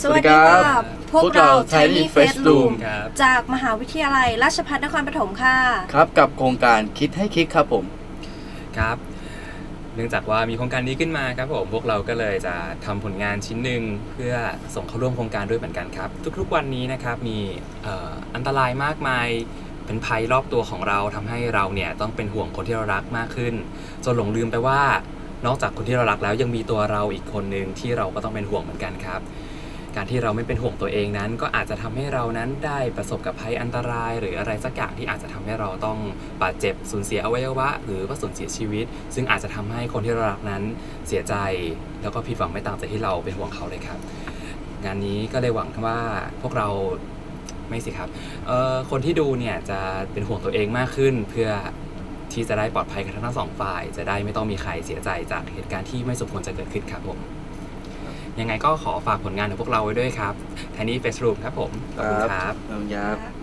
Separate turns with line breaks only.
สวัสดีครับ พวกเรา
Tiny
Tiny
Face
Face
Room
Room
ครับ
จากมหาวิทยาลัยราชภัฏนครปฐมค่ะ
ครับกับโครงการคิดให้คิดครับผม
ครับ เนื่องจากว่ามีโครงการนี้ขึ้นมาครับผมพวกเราก็เลยจะทำผลงานชิ้นหนึ่งเพื่อส่งเข้าร่วมโครงการด้วยเหมือนกันครับ ทุกๆวันนี้นะครับมีเอ่ออันตรายมากมายเป็นภัยรอบตัวของเราทำให้เราเนี่ยต้องเป็นห่วงคนที่เรารักมากขึ้น จนหลงลืมไปว่า นอกจากคนที่เรารักแล้วยังมีตัวเราอีกคนหนึ่งที่เราก็ต้องเป็นห่วงเหมือนกันครับ การที่เราไม่เป็นห่วงตัวเองนั้น ก็อาจจะทำให้เรานั้นได้ประสบกับภัยอันตราย หรืออะไรสักอย่างที่อาจจะทำให้เราต้องบาดเจ็บสูญเสียอวัยวะ หรือว่าสูญเสียชีวิต ซึ่งอาจจะทำให้คนที่เรารักนั้นเสียใจแล้วก็ผิดหวังไม่ต่างจากที่เราเป็นห่วงเขาเลยครับ งานนี้ก็เลยหวังว่าพวกเราไม่สิครับคนที่ดูเนี่ยจะเป็นห่วงตัวเองมากขึ้นเพื่อที่จะได้ปลอดภัยกันทั้งสองฝ่าย จะได้ไม่ต้องมีใครเสียใจจากเหตุการณ์ที่ไม่สมควรจะเกิดขึ้นครับผม ยังไงก็ขอฝากผลงานของพวกเราไว้ด้วยครับ Tiny Face Room ครับผมขอบคุณครับ
ขอบคุณครับ